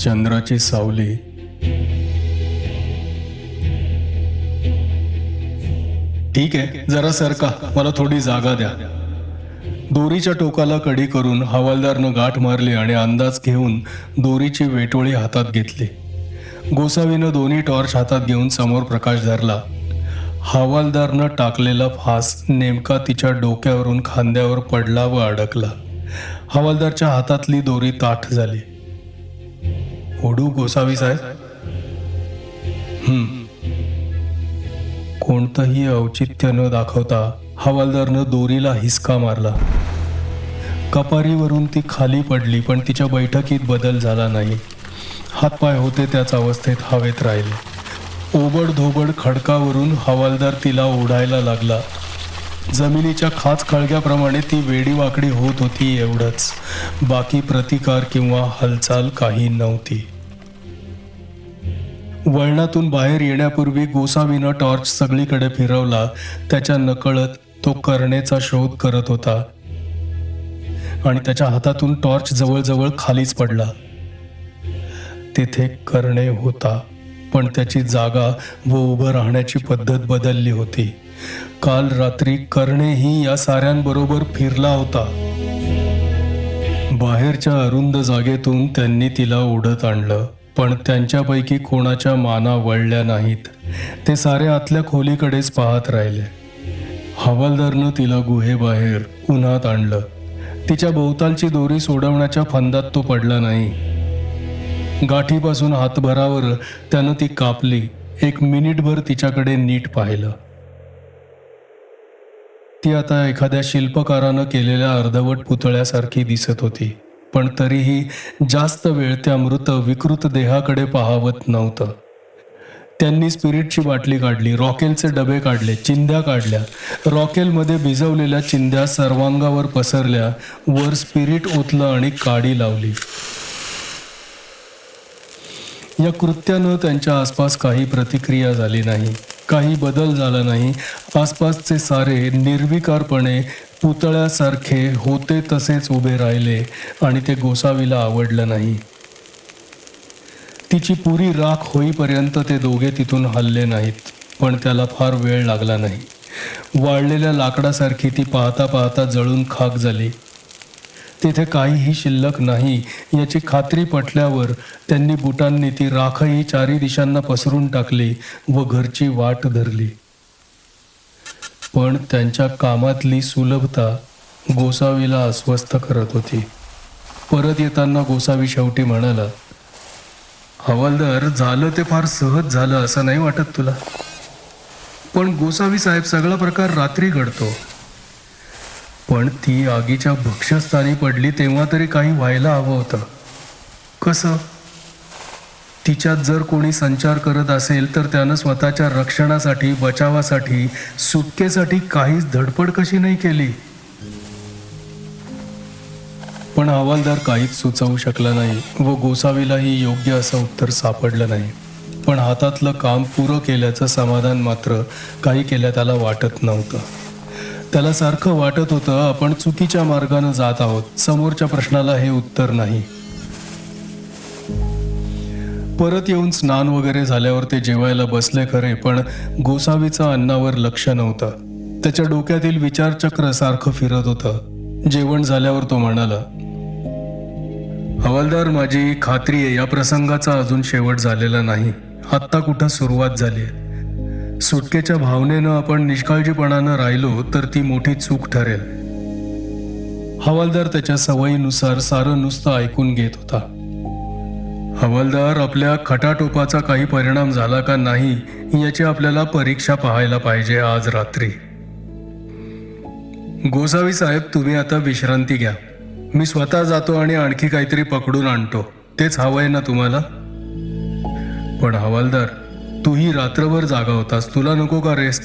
चंद्राची सावली. ठीक आहे जरा सरका मला थोडी जागा द्या. दोरीच्या टोकाला कडी करून हवालदारनं गाठ मारली आणि अंदाज घेऊन दोरीची वेटोळी हातात घेतली. गोसावीनं दोन्ही टॉर्च हातात घेऊन समोर प्रकाश धरला. हवालदारनं टाकलेला फास नेमका तिच्या डोक्यावरून खांद्यावर पडला व अडकला. हवालदारच्या हातातली दोरी ताठ झाली. ओडू गोसावी साहेब? कोणतंही औचित्य न दाखवता हवालदारनं दोरीला हिसका मारला. कपारीवरून ती खाली पडली पण तिच्या बैठकीत बदल झाला नाही. हातपाय होते त्याच अवस्थेत हवेत राहिले. ओबड धोबड खडकावरून हवालदार तिला ओढायला लागला. जमिनीच्या खाच कळग्याप्रमाणे ती वेडीवाकडी होत होती एवढंच. बाकी प्रतिकार किंवा हालचाल काही नव्हती. वळणातून बाहेर येण्यापूर्वी गोसावीनं टॉर्च सगळीकडे फिरवला. त्याच्या नकळत तो करणेचा शोध करत होता. आणि त्याच्या हातातून टॉर्च जवळजवळ खालीच पडला. तिथे करणे होता पण त्याची जागा व उभं राहण्याची पद्धत बदलली होती. काल रात्री कर्णेही या साऱ्यांबरोबर फिरला होता. बाहेरच्या अरुंद जागेतून त्यांनी तिला ओढत आणलं पण त्यांच्यापैकी कोणाच्या माना वळल्या नाहीत. ते सारे आतल्या खोलीकडेच पाहत राहिले. हवालदारनं तिला गुहेबाहेर उन्हात आणलं. तिच्या भोवतालची दोरी सोडवण्याच्या फंदात तो पडला नाही. गाठीपासून हातभरावर त्यानं ती कापली एक मिनिटभर तिच्याकडे नीट पाहिलं. ती आता एखाद्या शिल्पकारानं केलेल्या अर्धवट पुतळ्यासारखी दिसत होती. पण तरीही जास्त वेळ त्या मृत विकृत देहाकडे पाहावत नव्हतं. त्यांनी स्पिरिटची बाटली काढली रॉकेलचे डबे काढले चिंध्या काढल्या. रॉकेलमध्ये भिजवलेल्या चिंध्या सर्वांगावर पसरल्या वर स्पिरिट ओतलं आणि काडी लावली. या कृत्यानं त्यांच्या आसपास काही प्रतिक्रिया झाली नाही. काही बदल झाला नाही. आसपासचे सारे निर्विकारपणे पुतळ्यासारखे होते तसेच उभे राहिले आणि ते गोसावीला आवडलं नाही. तिची पुरी राख होईपर्यंत ते दोघे तिथून हल्ले नाहीत पण त्याला फार वेळ लागला नाही. वाळलेल्या लाकडासारखी ती पाहता पाहता जळून खाक झाली. तिथे काहीही शिल्लक नाही. याची खात्री पटल्यावर त्यांनी बुटांनी ती राखही चारी दिशांना पसरून टाकली व घरची वाट धरली. पण त्यांच्या कामातली सुलभता गोसावीला अस्वस्थ करत होती. परत येताना गोसावी शेवटी म्हणाला हवालदार झालं ते फार सहज झालं असं नाही वाटत तुला? पण गोसावी साहेब सगळा प्रकार रात्री घडतो. पण ती आगीच्या भक्ष्यस्थानी पडली तेव्हा तरी काही व्हायला हवं होतं. कसं? तिच्यात जर कोणी संचार करत असेल तर त्यानं स्वतःच्या रक्षणासाठी बचावासाठी सुटकेसाठी काहीच धडपड कशी नाही केली? पण हवालदार काहीच सुचवू शकला नाही व गोसावीलाही योग्य असं उत्तर सापडलं नाही. पण हातातलं काम पुरं केल्याचं समाधान मात्र काही केल्या त्याला वाटत नव्हतं. त्याला सारखं वाटत होतं आपण चुकीच्या मार्गानं जात आहोत. समोरच्या प्रश्नाला हे उत्तर नाही. परत येऊन स्नान वगैरे झाल्यावर ते जेवायला बसले खरे पण गोसावीचं अन्नावर लक्ष नव्हतं. त्याच्या डोक्यातील विचारचक्र सारखं फिरत होतं. जेवण झाल्यावर तो म्हणाला हवालदार माझी खात्री आहे या प्रसंगाचा अजून शेवट झालेला नाही. आत्ता कुठं सुरुवात झाली सुटकेच्या भावनेनं आपण निष्काळजीपणानं राहिलो तर ती मोठी चूक ठरेल. हवालदार त्याच्या सवयीनुसार सारं नुसतं ऐकून घेत होता. हवालदार आपल्या खटाटोपाचा काही परिणाम झाला का नाही याची आपल्याला परीक्षा पाहायला पाहिजे आज रात्री. गोसावी साहेब तुम्ही आता विश्रांती घ्या. मी स्वतः जातो आणि आणखी काहीतरी पकडून आणतो. तेच हवंय ना तुम्हाला? पण हवालदार तूही रात्रभर जागा होतास. तुला नको का रेस्ट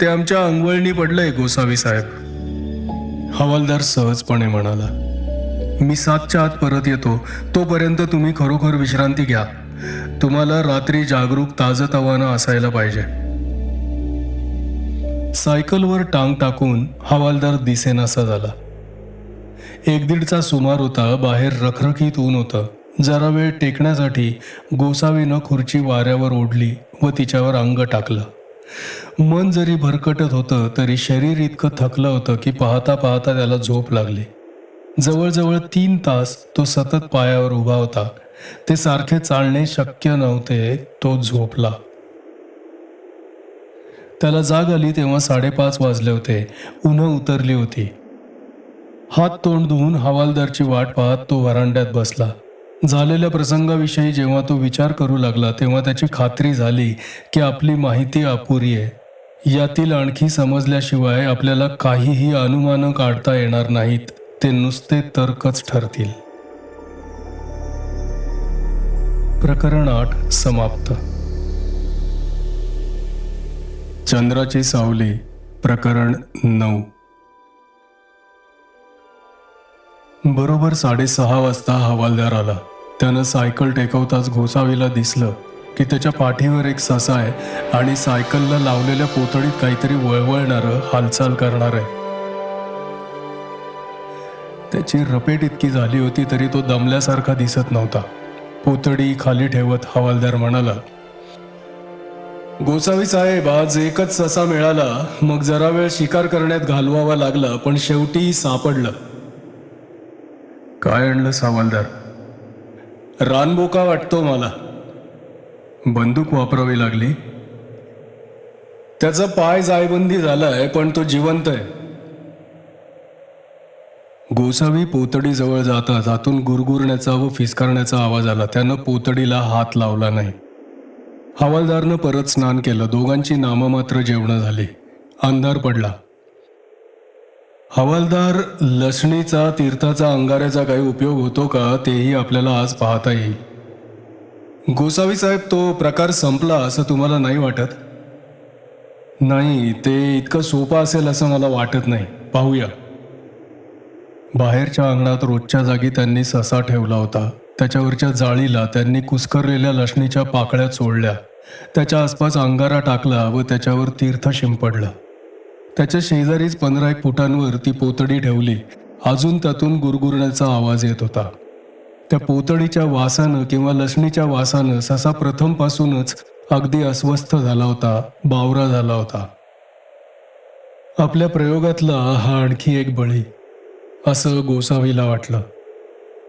ते आमच्या अंगवळणी पडलंय गोसावी साहेब. हवालदार सहजपणे म्हणाला मी सातच्या आत परत येतो. तोपर्यंत तुम्ही खरोखर विश्रांती घ्या. तुम्हाला रात्री जागरूक ताजतवानं असायला पाहिजे. सायकलवर टांग टाकून हवालदार दिसेनासा झाला. एक दीडचा सुमार होता बाहेर रखरखीत ऊन होतं. जरा वेळ टेकण्यासाठी गोसावीनं खुर्ची वाऱ्यावर ओढली व तिच्यावर अंग टाकलं. मन जरी भरकटत होतं तरी शरीर इतकं थकलं होतं की पाहता पाहता त्याला झोप लागली. जवळजवळ तीन तास तो सतत पायावर उभा होता. ते सारखे चालणे शक्य नव्हते तो झोपला. त्याला जाग आली तेव्हा साडेपाच वाजले होते. उन्हं उतरली होती. हात तोंड धुवून हवालदारची वाट पाहत तो वरांड्यात बसला. झालेल्या प्रसंगाविषयी जेव्हा तो विचार करू लागला तेव्हा त्याची खात्री झाली की आपली माहिती अपुरी आहे. यातील आणखी समजल्याशिवाय आपल्याला काहीही अनुमानं काढता येणार नाहीत. ते नुसते तर्कच ठरतील. प्रकरण आठ समाप्त. चंद्राची सावली प्रकरण नऊ. बरोबर साडेसहा वाजता हवालदार आला. त्यानं सायकल टेकवताच घोसावीला दिसलं की त्याच्या पाठीवर एक ससा आहे आणि सायकलला लावलेल्या पोतडीत काहीतरी वळवळणारं हालचाल करणार आहे. त्याची रपेट इतकी झाली होती तरी तो दमल्यासारखा दिसत नव्हता. पोतडी खाली ठेवत हवालदार म्हणाला गोसावी साहेब आज एकच ससा मिळाला. मग जरा वेळ शिकार करण्यात घालवावा लागला पण शेवटी सापडलं. काय आणलं सावलदार? रानबोका वाटतो मला. बंदूक वापरावी लागली? त्याचा पाय जायबंदी झालाय पण तो जिवंत आहे. गोसावी पोतडीजवळ जाता जातून आतून गुरगुरण्याचा व फिसकारण्याचा आवाज आला. त्यानं पोतडीला हात लावला नाही. हवालदारनं परत स्नान केलं. दोघांची नाममात्र जेवणं झाली. अंधार पडला. हवालदार लसणीचा तीर्थाचा अंगाऱ्याचा काही उपयोग होतो का तेही आपल्याला आज पाहता येईल. गोसावी साहेब तो प्रकार संपला असं तुम्हाला नाही वाटत? नाही ते इतकं सोपं असेल असं मला वाटत नाही. पाहूया. बाहेरच्या अंगणात रोजच्या जागी त्यांनी ससा ठेवला होता. त्याच्यावरच्या जाळीला त्यांनी कुस्करलेल्या लसणीच्या पाकळ्या सोडल्या त्याच्या आसपास अंगारा टाकला व त्याच्यावर तीर्थ शिंपडलं. त्याच्या शेजारीच पंधरा एक फुटांवर ती पोतडी ठेवली. अजून त्यातून गुरगुरण्याचा आवाज येत होता. त्या पोतडीच्या वासानं किंवा लसणीच्या वासानं ससा प्रथमपासूनच अगदी अस्वस्थ झाला होता बावरा झाला होता. आपल्या प्रयोगातला हा आणखी एक बळी. असं गोसावीला वाटलं.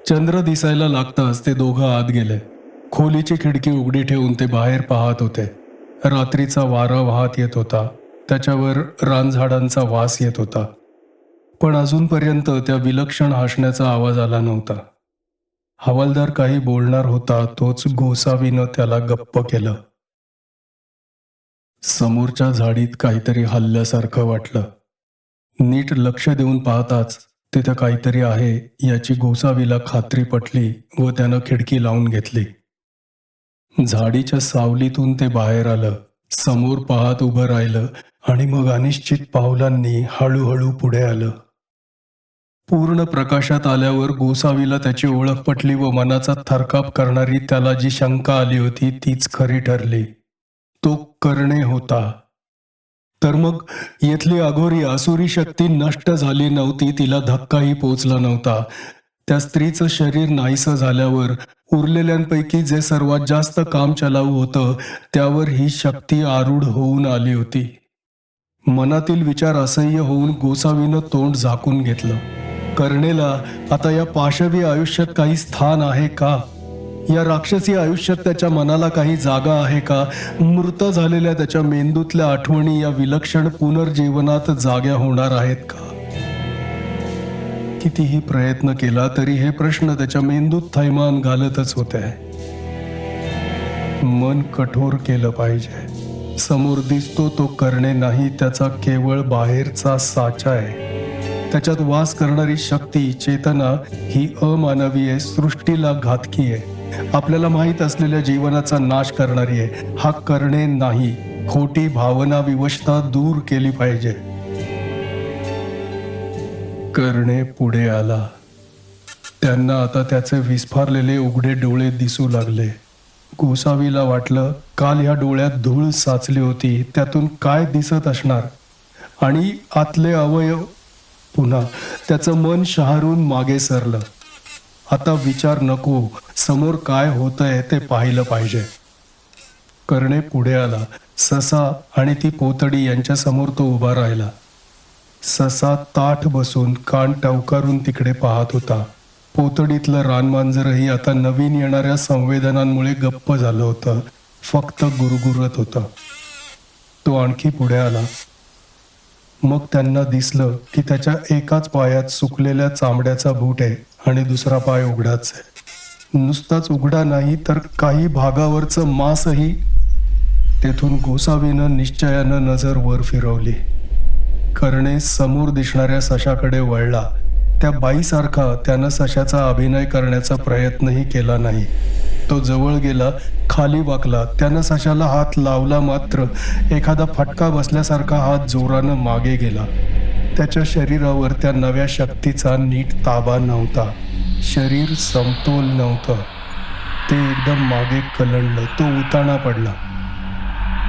चंद्र दिसायला लागताच ते दोघं आत गेले. खोलीची खिडकी उघडी ठेवून ते बाहेर पाहत होते. रात्रीचा वारा वाहत येत होता. त्याच्यावर रानझाडांचा वास येत होता. पण अजूनपर्यंत त्या विलक्षण हसण्याचा आवाज आला नव्हता. हवालदार काही बोलणार होता तोच गोसावीनं त्याला गप्प केलं. समोरच्या झाडीत काहीतरी हल्ल्यासारखं वाटलं. नीट लक्ष देऊन पाहताच तिथं काहीतरी आहे याची गोसावीला खात्री पटली व त्यानं खिडकी लावून घेतली. झाडीच्या सावलीतून ते बाहेर आलं. समोर पाहत उभं राहिलं आणि मग अनिश्चित पावलांनी हळूहळू पुढे आलं. पूर्ण प्रकाशात आल्यावर गोसावीला त्याची ओळख पटली व मनाचा थरकाप करणारी त्याला जी शंका आली होती तीच खरी ठरली. तो करणे होता. तर मग येथली अघोरी आसुरी शक्ती नष्ट झाली नव्हती तिला धक्काही पोचला नव्हता. त्या स्त्रीचं शरीर नाहीसं झाल्यावर उरलेल्यांपैकी जे सर्वात जास्त काम चलाऊ होतं त्यावर ही शक्ती आरूढ होऊन आली होती. मनातील विचार असह्य होऊन गोसावीनं तोंड झाकून घेतलं. कर्णेला आता या पाशवी आयुष्यात काही स्थान आहे का? या राक्षसी आयुष्यात त्याच्या मनाला काही जागा आहे का? मृत झालेल्या त्याच्या मेंदूतल्या आठवणी या विलक्षण पुनर्जीवनात जाग्या होणार आहेत का? कितीही प्रयत्न केला तरी हे प्रश्न त्याच्या मेंदूत थैमान घालतच होते. मन कठोर केलं पाहिजे. समोर दिसतो तो करणे नाही त्याचा केवळ बाहेरचा साचा आहे. त्याच्यात वास करणारी शक्ती चेतना ही अमानवी आहे सृष्टीला घातकी आहे. आपल्याला माहीत असलेल्या जीवनाचा नाश करणारी आहे. हा करणे नाही खोटी भावना विवशता दूर केली पाहिजे. करणे पुढे आला. त्यांना आता त्याचे विस्फारलेले उघडे डोळे दिसू लागले. गोसावीला वाटलं काल ह्या डोळ्यात धूळ साचली होती त्यातून काय दिसत असणार? आणि आतले अवयव पुन्हा त्याचं मन शहारून मागे सरलं. आता विचार नको समोर काय होतंय ते पाहिलं पाहिजे. करणे पुढे आला ससा आणि ती पोतडी यांच्या समोर तो उभा राहिला. ससा ताठ बसून कान टवकारून तिकडे पाहत होता. पोतडीतलं रानमांजरही आता नवीन येणाऱ्या संवेदनांमुळे गप्प झालं होतं. फक्त गुरगुरत होतं. तो आणखी पुढे आला. मग त्यांना दिसलं की त्याच्या एकाच पायात सुकलेल्या चामड्याचा बूट आहे आणि दुसरा पाय उघडाच आहे. नुसताच उघडा नाही तर काही भागावरचं मांसही तेथून गोसावीनं निश्चयानं नजर वर फिरवली. करणे समोर दिसणाऱ्या सशाकडे वळला. त्या बाईसारखा त्यानं सशाचा अभिनय करण्याचा प्रयत्नही केला नाही. तो जवळ गेला खाली वाकला. त्यानं सशाला हात लावला मात्र एखादा फटका बसल्यासारखा हात जोरानं मागे गेला. त्याच्या शरीरावर त्या नव्या शक्तीचा नीट ताबा नव्हता. शरीर समतोल नव्हतं. ते एकदम मागे कलंडलं. तो उताणा पडला.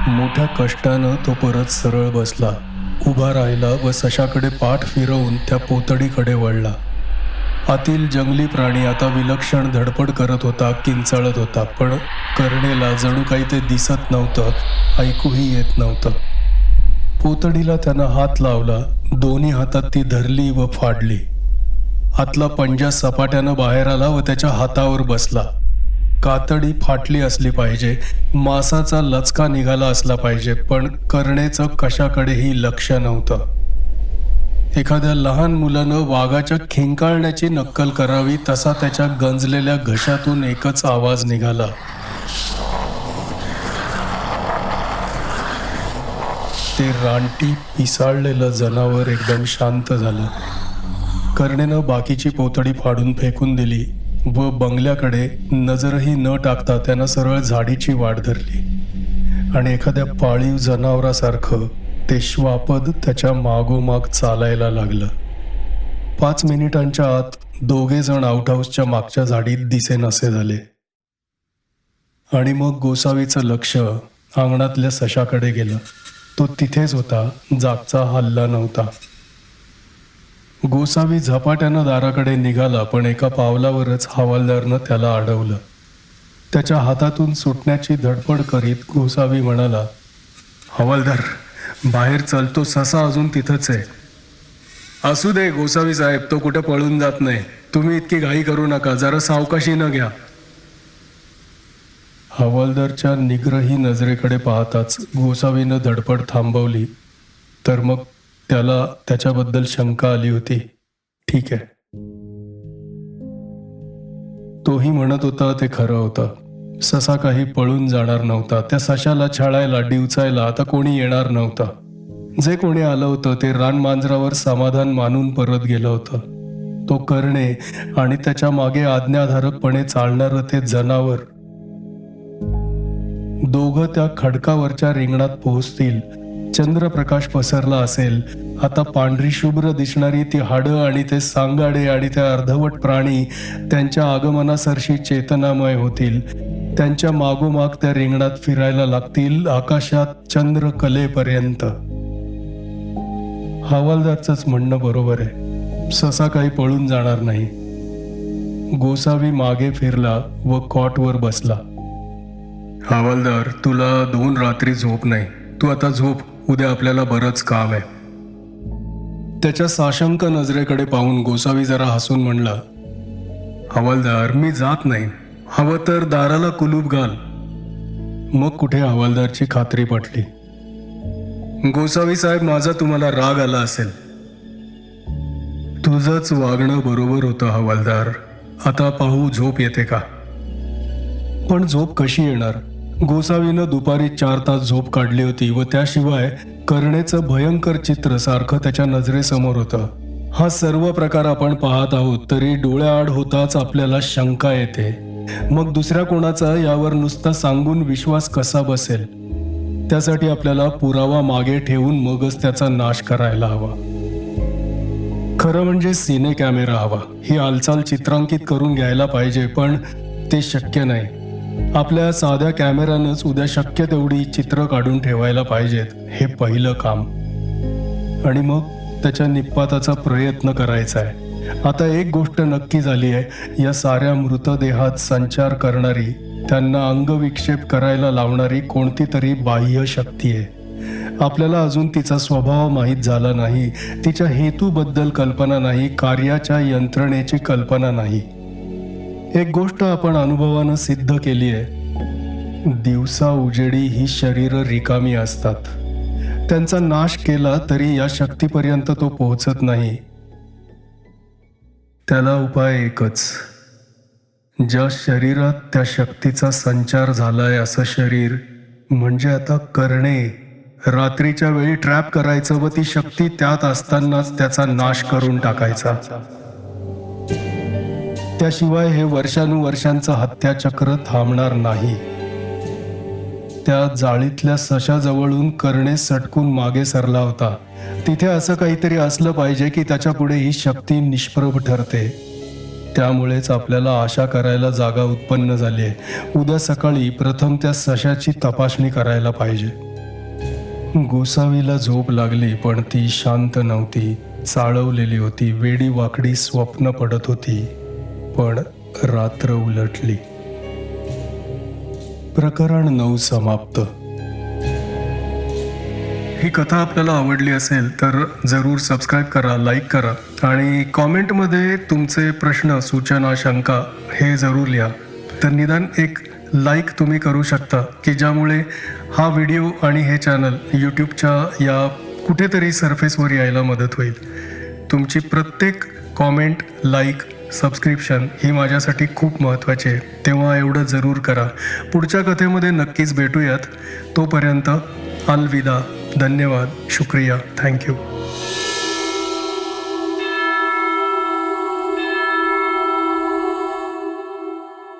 मोठ्या कष्टानं तो परत सरळ बसला. उभा राहिला व सशाकडे पाठ फिरवून त्या पोतडीकडे वळला. आतील जंगली प्राणी आता विलक्षण धडपड करत होता किंचाळत होता पण करणेला जणू काही ते दिसत नव्हतं ऐकूही येत नव्हतं. पोतडीला त्यानं हात लावला दोन्ही हातात ती धरली व फाडली. आतला पंजा सपाट्यानं बाहेर आला व त्याच्या हातावर बसला. कातडी फाटली असली पाहिजे. मासाचा लचका निघाला असला पाहिजे पण करणेचं कशाकडेही लक्ष नव्हतं. एखाद्या लहान मुलानं वाघाच्या खिंकाळण्याची नक्कल करावी तसा त्याच्या गंजलेल्या घशातून एकच आवाज निघाला. ते रानटी पिसाळलेलं जनावर एकदम शांत झालं. कर्णेनं बाकीची पोतडी फाडून फेकून दिली. व बंगल्याकडे नजरही न टाकता त्यानं सरळ झाडीची वाट धरली. आणि एखाद्या पाळीव जनावरासारखं ते श्वापद त्याच्या मागोमाग चालायला लागलं. पाच मिनिटांच्या आत दोघे जण आउटहाऊसच्या मागच्या झाडीत दिसेनासे झाले. आणि मग गोसावीचं लक्ष अंगणातल्या सशाकडे गेलं. तो तिथेच होता जागचा हल्ला नव्हता. गोसावी झपाट्यानं दाराकडे निघाला पण एका पावलावरच हवालदारनं त्याला अडवलं. त्याच्या हातातून सुटण्याची धडपड करीत गोसावी म्हणाला हवालदार बाहेर चलतो ससा अजून तिथंच आहे. असू दे गोसावी साहेब तो कुठं पळून जात नाही. तुम्ही इतकी घाई करू नका जरा सावकाशी न घ्या. हवालदारच्या निग्रही नजरेकडे पाहताच गोसावीनं धडपड थांबवली तर मग त्याला त्याच्याबद्दल शंका आली होती. ठीक आहे. तोही म्हणत होता ते खरं होतं. ससा काही पळून जाणार नव्हता. त्या सशाला छाळायला डिवचायला आता कोणी येणार नव्हतं. जे कोणी आलं होतं ते रान मांजरावर समाधान मानून परत गेलं होतं. तो करणे आणि त्याच्यामागे आज्ञाधारकपणे चालणारं ते जनावर. दोघं त्या खडकावरच्या रिंगणात पोहोचतील. चंद्रप्रकाश पसरला असेल. आता पांढरी शुभ्र दिसणारी ती हाडं आणि ते सांगाडे आणि ते अर्धवट प्राणी त्यांच्या आगमनासरशी चेतनामय होतील. त्यांच्या मागोमाग त्या रिंगणात फिरायला लागतील आकाशात चंद्र कलेपर्यंत हवालदारचंच म्हणणं बरोबर आहे. ससा काही पळून जाणार नाही. गोसावी मागे फिरला व कॉटवर बसला. हवालदार तुला दोन रात्री झोप नाही. तू आता झोप. उद्या आपल्याला बरंच काम आहे. त्याच्या साशंक नजरेकडे पाहून गोसावी जरा हसून म्हणला हवालदार मी जात नाही. हवं तर दाराला कुलूप घाल. मग कुठे हवालदारची खात्री पटली? गोसावी साहेब माझा तुम्हाला राग आला असेल. तुझंच वागणं बरोबर होतं हवालदार. आता पाहू झोप येते का? पण झोप कशी येणार? गोसावीनं दुपारी चार तास झोप काढली होती व त्याशिवाय करणेचं भयंकर चित्र सारखं त्याच्या नजरेसमोर होतं. हा सर्व प्रकार आपण पाहत आहोत तरी डोळ्याआड होताच आपल्याला शंका येते. मग दुसऱ्या कोणाचा यावर नुसता सांगून विश्वास कसा बसेल? त्यासाठी आपल्याला पुरावा मागे ठेवून मगच त्याचा नाश करायला हवा. खरं म्हणजे सिने कॅमेरा हवा. ही हालचाल चित्रांकित करून घ्यायला पाहिजे पण ते शक्य नाही. आपल्या साध्या कॅमेऱ्यानंच उद्या शक्य तेवढी चित्र काढून ठेवायला पाहिजेत हे पहिलं काम. आणि मग त्याच्या निपाताचा प्रयत्न करायचा आहे. आता एक गोष्ट नक्की झाली आहे या साऱ्या मृतदेहात संचार करणारी त्यांना अंगविक्षेप करायला लावणारी कोणती तरी बाह्य शक्ती आहे. आपल्याला अजून तिचा स्वभाव माहीत झाला नाही तिच्या हेतूबद्दल कल्पना नाही कार्याच्या यंत्रणेची कल्पना नाही. एक गोष्ट आपण अनुभवानं सिद्ध केली आहे. दिवसा उजेडी ही शरीर रिकामी असतात. त्यांचा नाश केला तरी या शक्तीपर्यंत तो पोहोचत नाही. त्याला उपाय एकच. ज्या शरीरात त्या शक्तीचा संचार झालाय असं शरीर म्हणजे आता करणे. रात्रीच्या वेळी ट्रॅप करायचं व ती शक्ती त्यात असतानाच त्याचा नाश करून टाकायचा. त्याशिवाय हे वर्षानुवर्षांचं हत्याचक्र थांबणार नाही. त्या जाळीतल्या सशाजवळून करणे सटकून मागे सरला होता. तिथे असं काहीतरी असलं पाहिजे की त्याच्या पुढे ही शक्ती निष्प्रभ ठरते. त्यामुळेच आपल्याला आशा करायला जागा उत्पन्न झाली आहे उद्या सकाळी प्रथम त्या सशाची तपासणी करायला पाहिजे. गोसावीला झोप लागली पण ती शांत नव्हती. चाळवलेली होती वेडी वाकडी स्वप्न पडत होती. पण रात्र उलटली. प्रकरण नऊ समाप्त. ही कथा आपल्याला आवडली असेल तर जरूर सबस्क्राईब करा लाईक करा आणि कॉमेंटमध्ये तुमचे प्रश्न सूचना शंका हे जरूर लिहा. तर निदान एक लाईक तुम्ही करू शकता की ज्यामुळे हा व्हिडिओ आणि हे चॅनल यूट्यूबच्या या कुठेतरी सरफेसवर यायला मदत होईल. तुमची प्रत्येक कॉमेंट लाईक सबस्क्रिप्शन ही माझ्यासाठी खूप महत्त्वाची आहे. तेव्हा एवढं जरूर करा. पुढच्या कथेमध्ये नक्कीच भेटूयात. तोपर्यंत अलविदा. धन्यवाद. शुक्रिया. थँक्यू